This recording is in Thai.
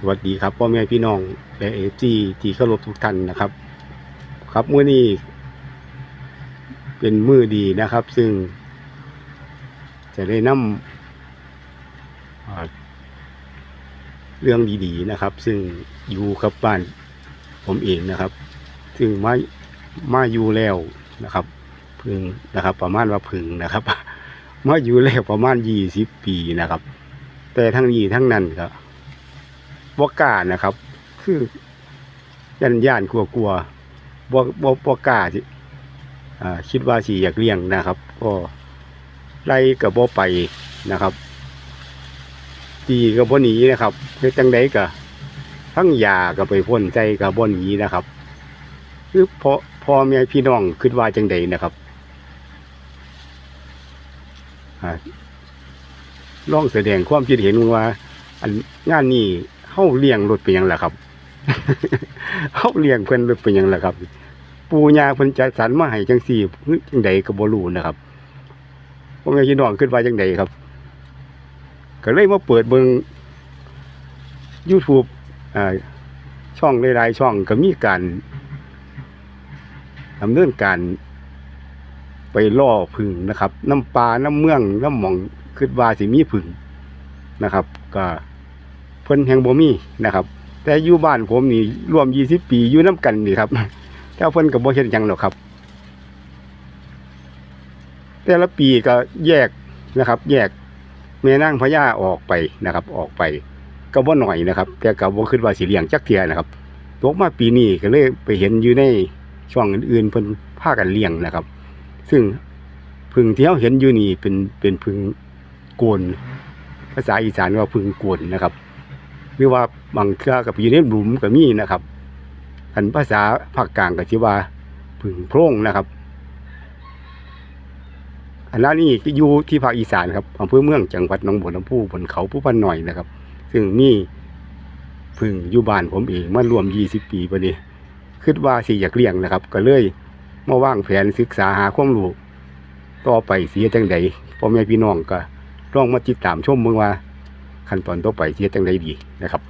สวัสดีครับพ่อแม่พี่น้องและเอฟซีที่เคารพทุกท่านนะครับ ครับเมื้อนี้เป็นมือดีนะครับ ซึ่ง จะได้นำอ่าเรื่องดีๆนะครับ ซึ่งอยู่กับบ้านผมเองนะครับ ซึ่งมามาอยู่แล้วนะครับ พึ่งนะครับ ประมาณว่าพึ่งนะครับ มาอยู่แล้วประมาณยี่สิบปีนะครับ แต่ทั้งนี้ทั้งนั้นก็ บ่กล้านะครับ คือยันย่านกลัวกลัวบ่บ่บ่กล้าสิอ่าคิดว่าสิอยากเลี้ยงนะครับ ก็ไล่กับบ่ไปนะครับตีกับบ่หนีนะครับเฮ็ดจังไดก็ทั้งยาก็ไปพ่นใจกับบ่หนีนะครับคือพอพอแม่พี่น้องคิดว่าจังไดนะครับอ่าลองแสดงความคิดเห็นว่า อันงานนี้ เฮาเลี้ยงรถเป็นยังล่ะครับเฮาเลี้ยงเพิ่นรถเป็นยังล่ะครับ ปูยาเพิ่นจัดสรรมาให้จังซี่จังใดก็บ่รู้นะครับพ่อแม่พี่น้องคิดว่าจังใดครับ ก็เลยมาเปิดเบิ่ง YouTube อ่าช่องหลายๆช่องก็มีการดำเนินการไปล่อผึ่งนะครับ น้ำปลาน้ำเมืองน้ำหมองคิดว่าสิมีผึ่งนะครับ ก็ พิ่นแห่งบ่มีนะครับ แต่อยู่บ้านผมนี่รวม20ปีอยู่น้กันนี่ครับแต่เพิ่นก็บ่เฮ็ดหยังหรอกครับ แต่ละปีก็แยกนะครับ แยกแม่นางพญาออกไปนะครับ ออกไป ก็บ่หน่อยนะครับ แต่ก็บ่คิดว่าสิเลียงจักเทียนะครับตกมาปีนี้ก็เลยไปเห็นอยู่ในช่องอื่นๆเพิ่นพากันเลี้ยงนะครับ ซึ่งผึ่งที่เราเห็นอยู่นี่เป็นเป็นผึ่งโกนภาษาอีสานว่าผึ่งโกนนะครับ หรือว่าบางเทื่อก็ไปอยู่ในหลุมก็มีนะครับอันภาษาภาคกลางก็ชื่อว่าผึ่งโพรงนะครับ อันนั้นนี่ก็อยู่ที่ภาคอีสานครับอำเภอเมืองจังหวัดหนองบัวลำพูบนเขาผู้พันหน่อยนะครับ ซึ่งมีผึ่งอยู่บ้านผมเองมารวม20ปีปนี้คิดว่าสิอยากเลี้ยงนะครับ ก็เลยมาว่างแผนศึกษาหาความรู้ต่อไปเสียจังใดพ่อแม่พี่น้องก็ลองมาติดตามชมเมืองว่า ขั้นตอนต่อไปเสียจังไดดีนะครับ